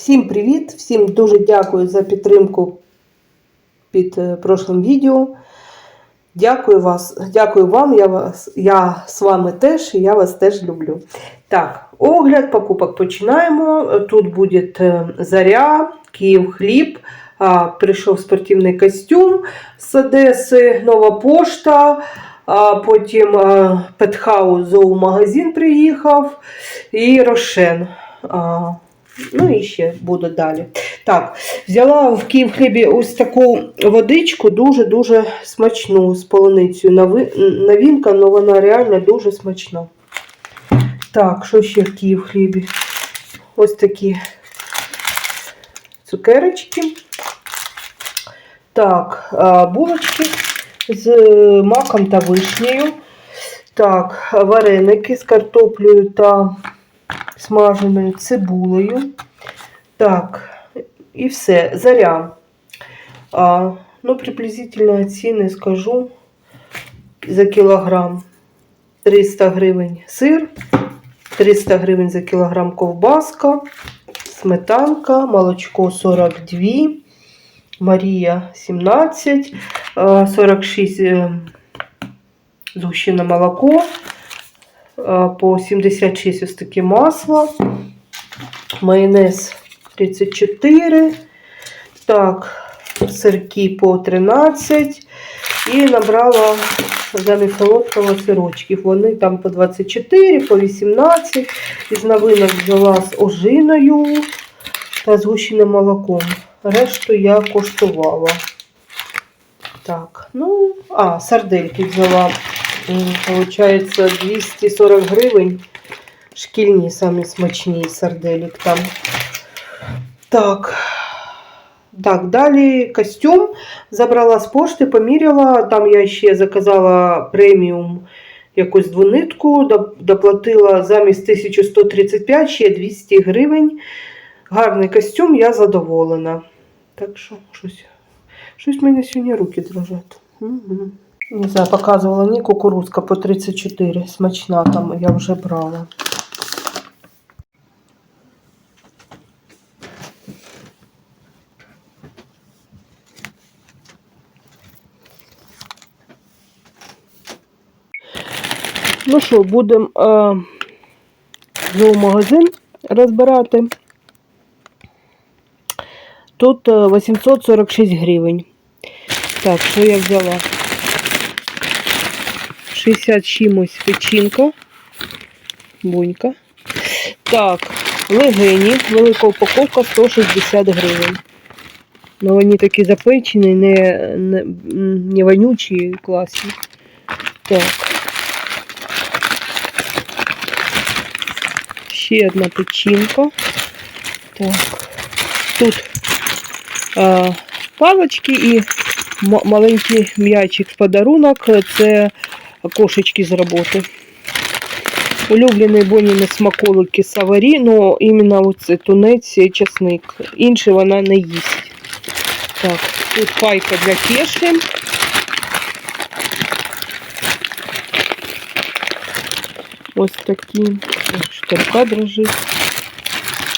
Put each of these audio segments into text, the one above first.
Всім привіт! Всім дуже дякую за підтримку під е, прошлим відео. Дякую, вас, дякую вам, я, вас, я з вами теж, і я вас теж люблю. Так, огляд покупок починаємо. Тут буде е, Заря, Київ хліб. Прийшов спортивний костюм з Одеси, нова пошта. Потім а, Петхаус зоомагазин приїхав і Рошен. Ну і ще буду далі. Так, взяла в Київ хлібі ось таку водичку, дуже-дуже смачну з полуницею. Новинка, але вона реально дуже смачна. Так, що ще в Київ хлібі? Ось такі цукерочки. Так, булочки з маком та вишнею. Так, вареники з картоплею та смаженою цибулею. Так, і все. Заря. А, ну, приблизительно ціни скажу за кілограм. 300 гривень сир, 300 гривень за кілограм ковбаска, сметанка, молочко 42, Марія 17, 46 е, згущене молоко, по 76 ось таке масло, майонез 34, так, сирки по 13 і набрала замість солодкого сирочків. Вони там по 24, по 18. Із новинок взяла з ожиною та згущеним молоком. Решту я коштувала. Так, ну, а, сардельки взяла. М, Получається 240 гривень. Шкільні самі смачні сарделік там. Так. Так, далі костюм забрала з пошти, поміряла. Там я ще заказала преміум якусь двонитку, доплатила замість 1135 ще 200 гривень. Гарний костюм, я задоволена. Так що щось, щось в мене сьогодні руки дрожать. Угу. Не знаю, показувала ні кукурузка по 34. Смачна там, я вже брала. Ну що, будемо е, зоомагазин розбирати. Тут е, 846 гривень. Так, що я взяла? 60 чимось печінка. Бунька. Так, легені, велика упаковка 160 гривень. Ну, вони такі запечені, не, не, не вонючі, класні. Так. Ще одна печінка. Так. Тут а, палочки і маленький м'ячик в подарунок. Це кошечки з роботи. Улюблений Боніни смаколики саварі, ну іменно оце тунець і часник. Інші вона не їсть. Так, тут пайка для кеші. Ось такі. Рука дрожить.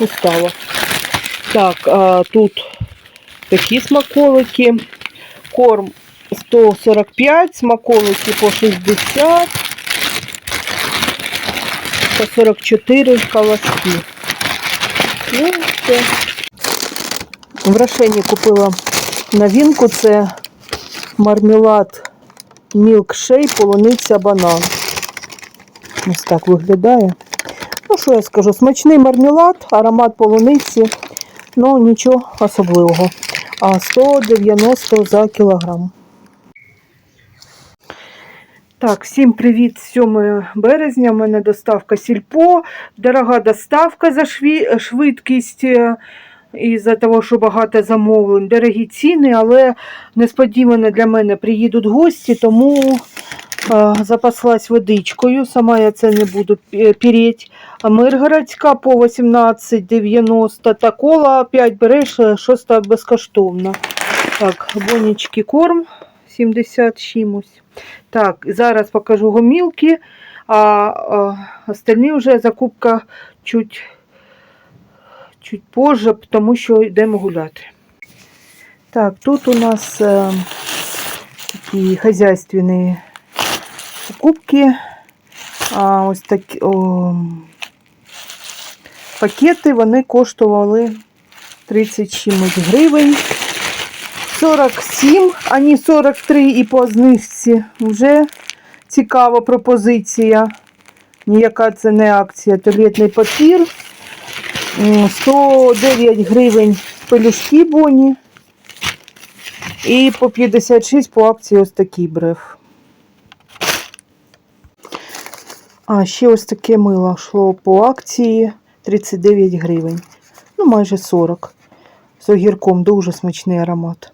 Устала. Так, а, тут такі смаколики. Корм 145, смаколики по 60, по 44 колоски. Ну, все. В Рошені купила новинку, це мармелад мілкшей, полуниця банан. Ось так виглядає. Ну, що я скажу, смачний мармелад, аромат полуниці, ну нічого особливого. А 190 за кілограм. Так, всім привіт! 7 березня. У мене доставка сільпо. Дорога доставка за швидкість. е, Із-за того, що багато замовлень, дорогі ціни, але несподівано для мене приїдуть гості, тому е, запаслась водичкою. Сама я це не буду пі- піріть. Миргородська по 18,90 та кола 5 береш, е, щось безкоштовно. Так, бонічки корм 70 чимось. Так, зараз покажу гомілки, а, а остальні вже закупка чуть чуть позже, тому що йдемо гуляти. Так, тут у нас е, такі хазяйственні покупки. А, ось такі о, пакети вони коштували 30 чимось гривень. 47, а не 43 і по знижці. Вже цікава пропозиція. Ніяка це не акція. Туалетний папір. 109 гривень пелюшки боні. І по 56 по акції ось такий брев. А, ще ось таке мило йшло по акції 39 гривень. Ну, майже 40. З огірком дуже смачний аромат.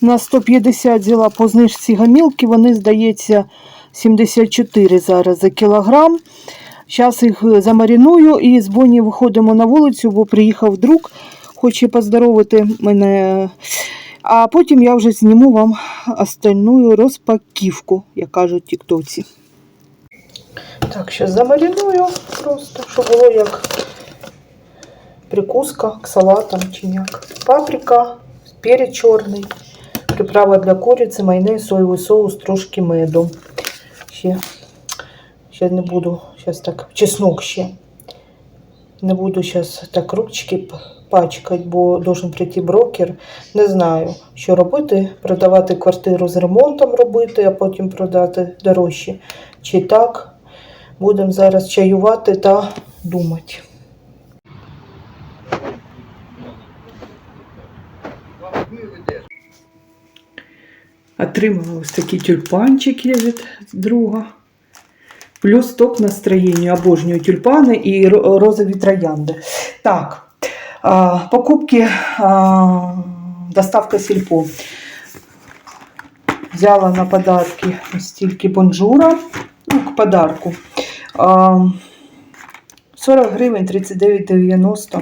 На 150 взяла по знижці гамілки, вони, здається, 74 зараз за кілограм. Зараз їх е, замаріную і з Боні виходимо на вулицю, бо приїхав друг, хоче поздоровити мене. А потім я вже зніму вам остальну розпаківку, як кажуть тіктоці. Так, зараз замаріную просто, щоб було як прикуска к салатам чи як. Паприка, перець чорний, приправа для куриці, майонез, соєвий соус, трошки меду. Ще, ще не буду, зараз так, чеснок ще. Не буду зараз так ручки пачкати, бо должен прийти брокер. Не знаю, що робити. Продавати квартиру з ремонтом робити, а потім продати дорожче. Чи так. Будемо зараз чаювати та думати. Отримала ось такі тюльпанчики від друга. Плюс топ настроєння. Обожнюю тюльпани і ро- розові троянди. Так, покупки, доставка сільпо. Взяла на подарки ось тільки бонжура. Ну, к подарку. 40 гривень 39,90.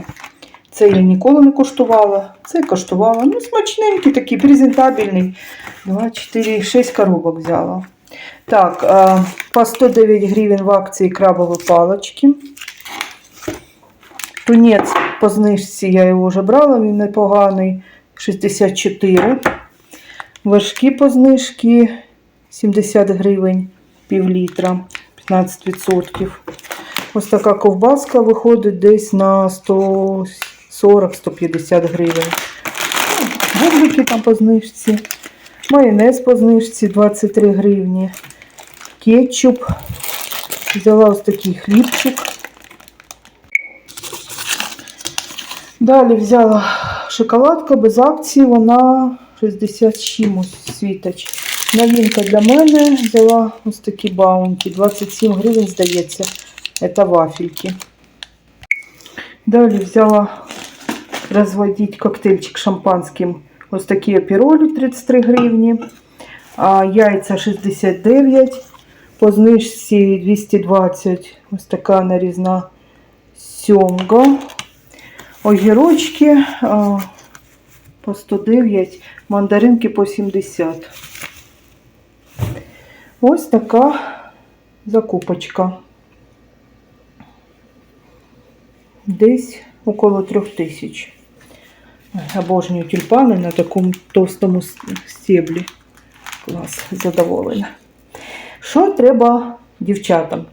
Це я ніколи не коштувала. Це коштувала. Ну, смачненький такий, презентабельний. 2, 4, 6 коробок взяла. Так, а, по 109 гривень в акції крабові палочки. Тунець по знижці я його вже брала, він непоганий. 64. Вершки по знижці 70 гривень, пів літра, 15%. Ось така ковбаска виходить десь на 140-150 гривень. Ну, Бублики там по знижці. Майонез по знижці 23 гривні. Кетчуп. Взяла ось такий хлібчик. Далі взяла шоколадка без акції, вона 60 чимось світоч. Новинка для мене взяла ось такі баунті. 27 гривень, здається. Це вафельки. Далі взяла розводити коктейльчик шампанським. Ось такі апіролі 33 гривні. А яйця 69. По знижці 220. Ось така нарізна сьомга. Огірочки по 109, мандаринки по 70. Ось така закупочка. Десь около трьох тисяч. Обожнюю тюльпани на такому товстому стеблі. Клас, задоволена. Що треба дівчатам?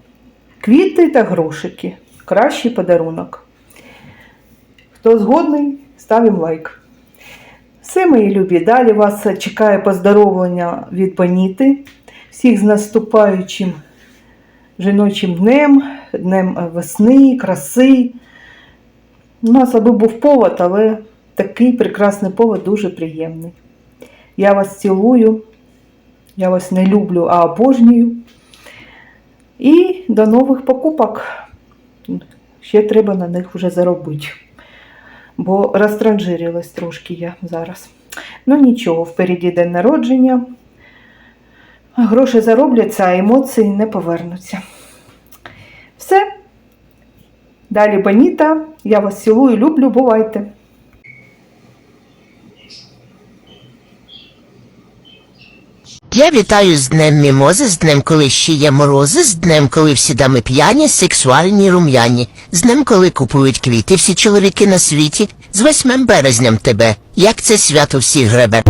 Квіти та грошики. Кращий подарунок. Хто згодний, ставимо лайк. Все, мої любі, далі вас чекає поздоровлення від Паніти. Всіх з наступаючим жіночим днем, днем весни, краси. У нас аби був повод, але такий прекрасний повод дуже приємний. Я вас цілую, я вас не люблю, а обожнюю. І до нових покупок. Ще треба на них вже заробити. Бо розтранжирилась трошки я зараз. Ну нічого, впереді день народження. Гроші заробляться, а емоції не повернуться. Все. Далі Боніта. Я вас цілую, люблю, бувайте. Я вітаю з днем мімози, з днем, коли ще є морози, з днем, коли всі дами п'яні, сексуальні, рум'яні, з днем, коли купують квіти всі чоловіки на світі, з 8 березням тебе, як це свято всіх гребе.